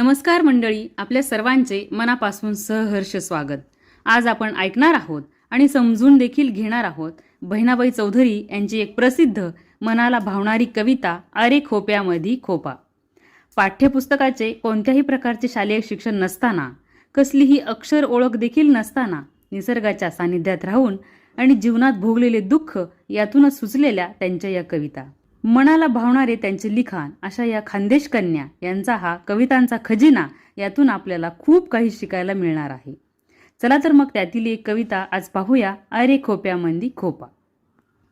नमस्कार मंडळी आपल्या सर्वांचे मनापासून सहर्ष स्वागत. आज आपण ऐकणार आहोत आणि समजून देखील घेणार आहोत बहिणाबाई चौधरी यांची एक प्रसिद्ध मनाला भावणारी कविता अरे खोप्यामधी खोपा. पाठ्यपुस्तकाचे कोणत्याही प्रकारचे शालेय शिक्षण नसताना कसलीही अक्षर ओळख देखील नसताना निसर्गाच्या सानिध्यात राहून आणि जीवनात भोगलेले दुःख यातूनच सुचलेल्या त्यांच्या या कविता. मनाला भावणारे त्यांचे लिखाण अशा या खानदेश कन्या यांचा हा कवितांचा खजिना यातून आपल्याला खूप काही शिकायला मिळणार आहे. चला तर मग त्यातील एक कविता आज पाहूया. अरे खोप्यामंदी खोपा.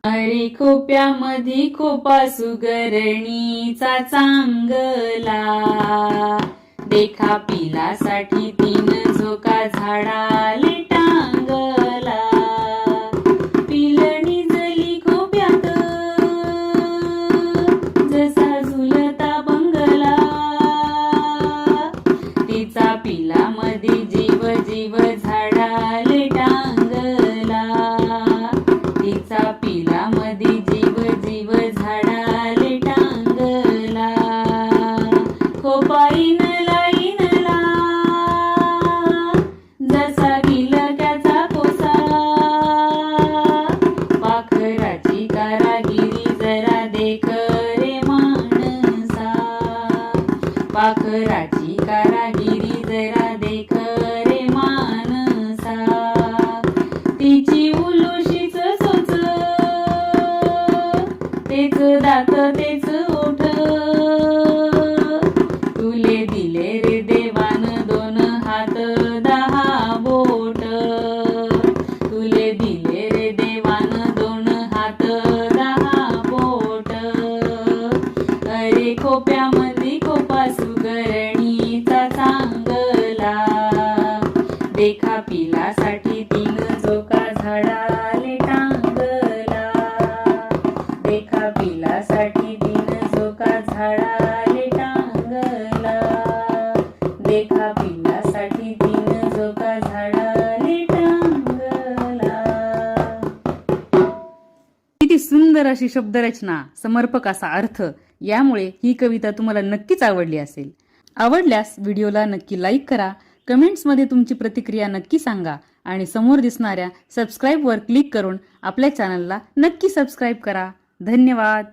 अरे खोप्यामध्ये खोपा सुगरणीचा चांगला. देखा पिलासाठी तीन झोका झाडा. झाडाले टांगला. तिचा पिला पिलामध्ये जीव जीव झाडाले टांगला. खोपाईनला इनला जसा गिलक्याचा कोसा. पाखराची कारागिरी जरा देख रे माणसा. पाखराची कारागिरी जरा देख तिची उलुशीच सोच. तेच दात तेच ओठ. तुले दिले रे देवान दोन हात दहा बोट. तुले दिले रे देवान दोन हात दहा बोट. अरे खोप्यामध्ये खोपा सुगरणीचा चांगला. देखा पिलासाठी देखा दिन तीन झोका झाडाले टांगला. देखा पिलासाठी तीन झोका झाडाले टांगला. किती सुंदर अशी शब्दरचना समर्पक असा अर्थ. यामुळे ही कविता तुम्हाला नक्कीच आवडली असेल. आवडल्यास व्हिडिओला नक्की लाईक करा कमेंट्समध्ये तुमची प्रतिक्रिया नक्की सांगा आणि समोर दिसणाऱ्या सबस्क्राईबवर क्लिक करून आपल्या चॅनलला नक्की सबस्क्राईब करा. धन्यवाद!